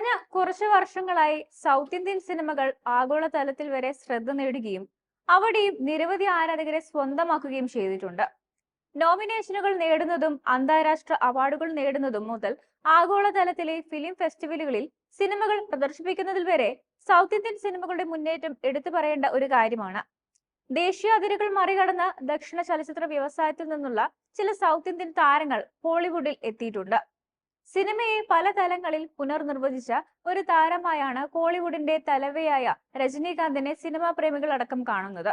കഴിഞ്ഞ കുറച്ചു വർഷങ്ങളായി സൗത്ത് ഇന്ത്യൻ സിനിമകൾ ആഗോളതലത്തിൽ വരെ ശ്രദ്ധ നേടുകയും അവിടെയും നിരവധി ആരാധകരെ സ്വന്തമാക്കുകയും ചെയ്തിട്ടുണ്ട്. നോമിനേഷനുകൾ നേടുന്നതും അന്താരാഷ്ട്ര അവാർഡുകൾ നേടുന്നതും മുതൽ ആഗോളതലത്തിലെ ഫിലിം ഫെസ്റ്റിവലുകളിൽ സിനിമകൾ പ്രദർശിപ്പിക്കുന്നതിൽ വരെ സൗത്ത് ഇന്ത്യൻ സിനിമകളുടെ മുന്നേറ്റം എടുത്തു പറയേണ്ട ഒരു കാര്യമാണ്. ദേശീയ അതിരുകൾ മറികടന്ന് ദക്ഷിണ ചലച്ചിത്ര വ്യവസായത്തിൽ നിന്നുള്ള ചില സൗത്ത് ഇന്ത്യൻ താരങ്ങൾ ഹോളിവുഡിൽ എത്തിയിട്ടുണ്ട്. സിനിമയെ പല തലങ്ങളിൽ പുനർനിർവചിച്ച ഒരു താരമായാണ് കോളിവുഡിന്റെ തലവയായ രജനീകാന്തിനെ സിനിമാ പ്രേമികൾ അടക്കം കാണുന്നത്.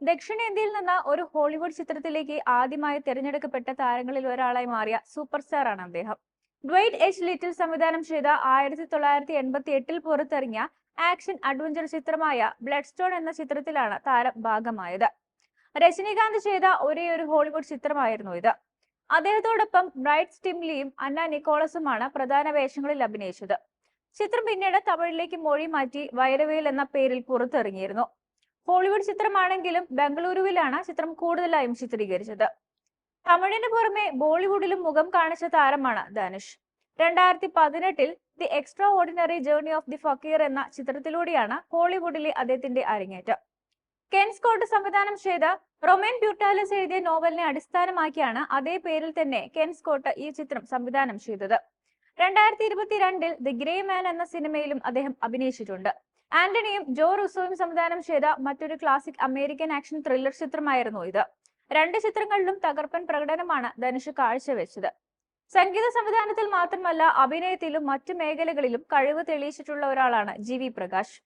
ദക്ഷിണേന്ത്യയിൽ നിന്ന് ഒരു ഹോളിവുഡ് ചിത്രത്തിലേക്ക് ആദ്യമായി തിരഞ്ഞെടുക്കപ്പെട്ട താരങ്ങളിൽ ഒരാളായി മാറിയ സൂപ്പർ സ്റ്റാർ ആണ് അദ്ദേഹം. ഡ്വൈറ്റ് എച്ച് ലിറ്റിൽ സംവിധാനം ചെയ്ത ആയിരത്തി തൊള്ളായിരത്തി എൺപത്തി എട്ടിൽ പുറത്തിറങ്ങിയ ആക്ഷൻ അഡ്വഞ്ചർ ചിത്രമായ ബ്ലഡ് സ്റ്റോൺ എന്ന ചിത്രത്തിലാണ് താരം ഭാഗമായത്. രജനീകാന്ത് ചെയ്ത ഒരേ ഒരു ഹോളിവുഡ് ചിത്രമായിരുന്നു ഇത്. അദ്ദേഹത്തോടൊപ്പം ബ്രൈറ്റ് സ്റ്റിംലിയും അന്ന നിക്കോളസുമാണ് പ്രധാന വേഷങ്ങളിൽ അഭിനയിച്ചത്. ചിത്രം പിന്നീട് തമിഴിലേക്ക് മൊഴി മാറ്റി വൈരവേൽ എന്ന പേരിൽ പുറത്തിറങ്ങിയിരുന്നു. ഹോളിവുഡ് ചിത്രമാണെങ്കിലും ബംഗളൂരുവിലാണ് ചിത്രം കൂടുതലായും ചിത്രീകരിച്ചത്. തമിഴിന് പുറമെ ബോളിവുഡിലും മുഖം കാണിച്ച താരമാണ് ധനുഷ്. രണ്ടായിരത്തി പതിനെട്ടിൽ the extraordinary journey of the fakir എന്ന ചിത്രത്തിലൂടെയാണ് ഹോളിവുഡിലെ അദ്ദേഹത്തിന്റെ അരങ്ങേറ്റം. കെൻ സ്കോട്ട് സംവിധാനം ചെയ്ത റൊമേൻ ബ്യൂട്ടാലസ് എഴുതിയ നോവലിനെ അടിസ്ഥാനമാക്കിയാണ് അതേ പേരിൽ തന്നെ കെൻ സ്കോട്ട് ഈ ചിത്രം സംവിധാനം ചെയ്തത്. രണ്ടായിരത്തി ഇരുപത്തിരണ്ടിൽ ദി ഗ്രേ മാൻ എന്ന സിനിമയിലും അദ്ദേഹം അഭിനയിച്ചിട്ടുണ്ട്. ആന്റണിയും ജോ റുസോയും സംവിധാനം ചെയ്ത മറ്റൊരു ക്ലാസിക് അമേരിക്കൻ ആക്ഷൻ ത്രില്ലർ ചിത്രമായിരുന്നു ഇത്. രണ്ട് ചിത്രങ്ങളിലും തകർപ്പൻ പ്രകടനമാണ് ധനുഷ് കാഴ്ചവെച്ചത്. സംഗീത സംവിധാനത്തിൽ മാത്രമല്ല അഭിനയത്തിലും മറ്റു മേഖലകളിലും കഴിവ് തെളിയിച്ചിട്ടുള്ള ഒരാളാണ് ജി പ്രകാശ്.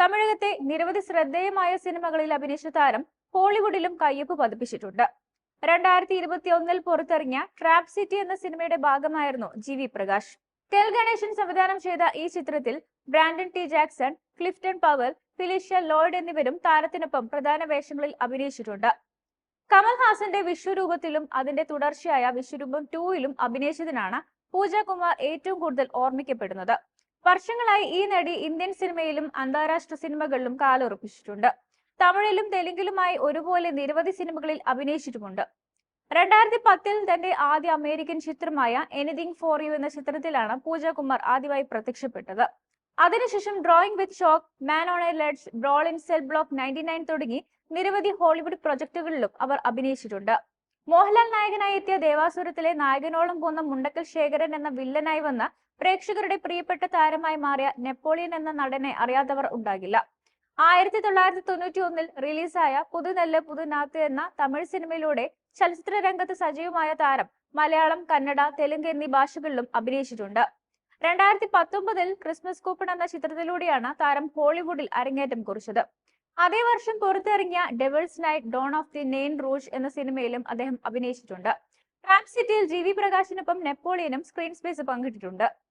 തമിഴകത്തെ നിരവധി ശ്രദ്ധേയമായ സിനിമകളിൽ അഭിനയിച്ച താരം ഹോളിവുഡിലും കയ്യൊപ്പ് പതിപ്പിച്ചിട്ടുണ്ട്. രണ്ടായിരത്തി ഇരുപത്തി ഒന്നിൽ പുറത്തിറങ്ങിയ ട്രാപ് സിറ്റി എന്ന സിനിമയുടെ ഭാഗമായിരുന്നു ജി വി പ്രകാശ്. കെൽ ഗണേശൻ സംവിധാനം ചെയ്ത ഈ ചിത്രത്തിൽ Brandon T Jackson Clifton Powell Felicia Lloyd എന്നിവരും താരത്തിനൊപ്പം പ്രധാന വേഷങ്ങളിൽ അഭിനയിച്ചിട്ടുണ്ട്. കമൽഹാസന്റെ വിശ്വരൂപത്തിലും അതിന്റെ തുടർച്ചയായ വിശ്വരൂപം ടൂയിലും അഭിനയിച്ചതിനാണ് പൂജ കുമാർ ഏറ്റവും കൂടുതൽ ഓർമ്മിക്കപ്പെടുന്നത്. വർഷങ്ങളായി ഈ നടി ഇന്ത്യൻ സിനിമയിലും അന്താരാഷ്ട്ര സിനിമകളിലും കാലുറപ്പിച്ചിട്ടുണ്ട്. തമിഴിലും തെലുങ്കിലുമായി ഒരുപോലെ നിരവധി സിനിമകളിൽ അഭിനയിച്ചിട്ടുമുണ്ട്. രണ്ടായിരത്തി പത്തിൽ തന്റെ ആദ്യ അമേരിക്കൻ ചിത്രമായ എനിതിങ് ഫോർ യു എന്ന ചിത്രത്തിലാണ് പൂജ കുമാർ ആദ്യമായി പ്രത്യക്ഷപ്പെട്ടത്. അതിനുശേഷം drawing with shock man on a ledge brawl in cell block ninety nine തുടങ്ങി നിരവധി ഹോളിവുഡ് പ്രൊജക്ടുകളിലും അവർ അഭിനയിച്ചിട്ടുണ്ട്. മോഹൻലാൽ നായകനായി എത്തിയ ദേവാസുരത്തിലെ നായകനോളം പോന്ന മുണ്ടക്കൽ ശേഖരൻ എന്ന വില്ലനായി വന്ന പ്രേക്ഷകരുടെ പ്രിയപ്പെട്ട താരമായി മാറിയ നെപ്പോളിയൻ എന്ന നടനെ അറിയാത്തവർ ഉണ്ടാകില്ല. ആയിരത്തി തൊള്ളായിരത്തി തൊണ്ണൂറ്റി ഒന്നിൽ റിലീസായ പുതുനെല്ല് പുതുനാത്ത് എന്ന തമിഴ് സിനിമയിലൂടെ ചലച്ചിത്ര രംഗത്ത് സജീവമായ താരം മലയാളം കന്നഡ തെലുങ്ക് എന്നീ ഭാഷകളിലും അഭിനയിച്ചിട്ടുണ്ട്. രണ്ടായിരത്തി പത്തൊമ്പതിൽ ക്രിസ്മസ് കൂപ്പൺ എന്ന ചിത്രത്തിലൂടെയാണ് താരം ഹോളിവുഡിൽ അരങ്ങേറ്റം കുറിച്ചത്. അതേ വർഷം പുറത്തിറങ്ങിയ Devil's Night Dawn of the Nain Rouge എന്ന സിനിമയിലും അദ്ദേഹം അഭിനയിച്ചിട്ടുണ്ട്. ട്രാപ് സിറ്റിയിൽ ജി വി പ്രകാശിനൊപ്പം നെപ്പോളിയനും സ്ക്രീൻ സ്പേസ് പങ്കിട്ടിട്ടുണ്ട്.